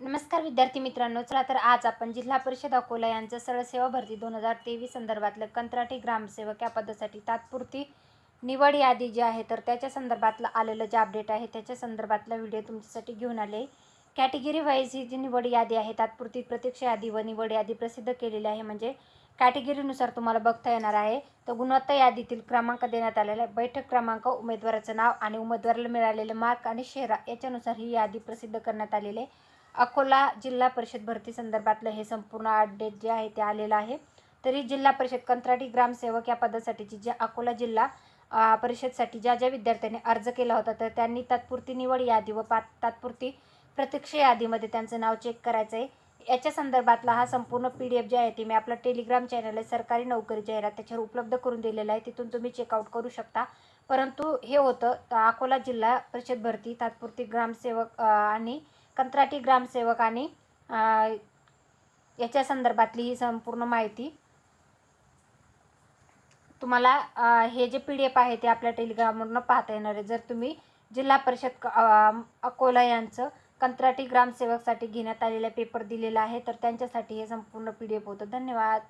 नमस्कार विद्यार्थी मित्रांनो चला तर आज आपण जिल्हा परिषद अकोला यांचं सरळ सेवा भरती दोन हजार तेवीस संदर्भातलं कंत्राटी ग्रामसेवक या पदासाठी तात्पुरती निवड यादी जी आहे तर त्याच्या संदर्भातलं आलेलं जे अपडेट आहे त्याच्या संदर्भातला व्हिडिओ तुमच्यासाठी घेऊन आले. कॅटेगरी वाईज ही जी निवड यादी आहे तात्पुरती प्रत्यक्ष यादी व निवड यादी प्रसिद्ध केलेली आहे. म्हणजे कॅटेगरीनुसार तुम्हाला बघता येणार आहे तर गुणवत्ता यादीतील क्रमांक देण्यात आलेला आहे. बैठक क्रमांक उमेदवाराचं नाव आणि उमेदवाराला मिळालेले मार्क आणि शेरा याच्यानुसार ही यादी प्रसिद्ध करण्यात आलेली आहे. अकोला जिल्हा परिषद भरती संदर्भातलं हे संपूर्ण अपडेट जे आहे ते आलेलं आहे. तरी जिल्हा परिषद कंत्राटी ग्रामसेवक या पदासाठीची जे अकोला जिल्हा परिषदसाठी ज्या ज्या विद्यार्थ्यांनी अर्ज केला होता तर त्यांनी तात्पुरती निवड यादी व पात तात्पुरती प्रतीक्षा यादीमध्ये त्यांचं नाव चेक करायचं आहे याच्या संदर्भातला हा संपूर्ण पी डी एफ जे आहे ते मी आपला टेलिग्राम चॅनल आहे सरकारी नोकरी जाहिरात त्याच्यावर उपलब्ध करून दिलेला आहे. तिथून तुम्ही चेकआउट करू शकता. परंतु हे होतं अकोला जिल्हा परिषद भरती तात्पुरती ग्रामसेवक आणि कंत्राटी ग्रामसेवक आणि याच्या संदर्भातली ही संपूर्ण माहिती. तुम्हाला हे जे पी डी एफ आहे ते आपल्या टेलिग्रामवरनं पाहता येणार आहे. जर तुम्ही जिल्हा परिषद अकोला यांचं कंत्राटी ग्रामसेवकसाठी घेण्यात आलेला पेपर दिलेला आहे तर त्यांच्यासाठी हे संपूर्ण पी डी एफ होतं. धन्यवाद.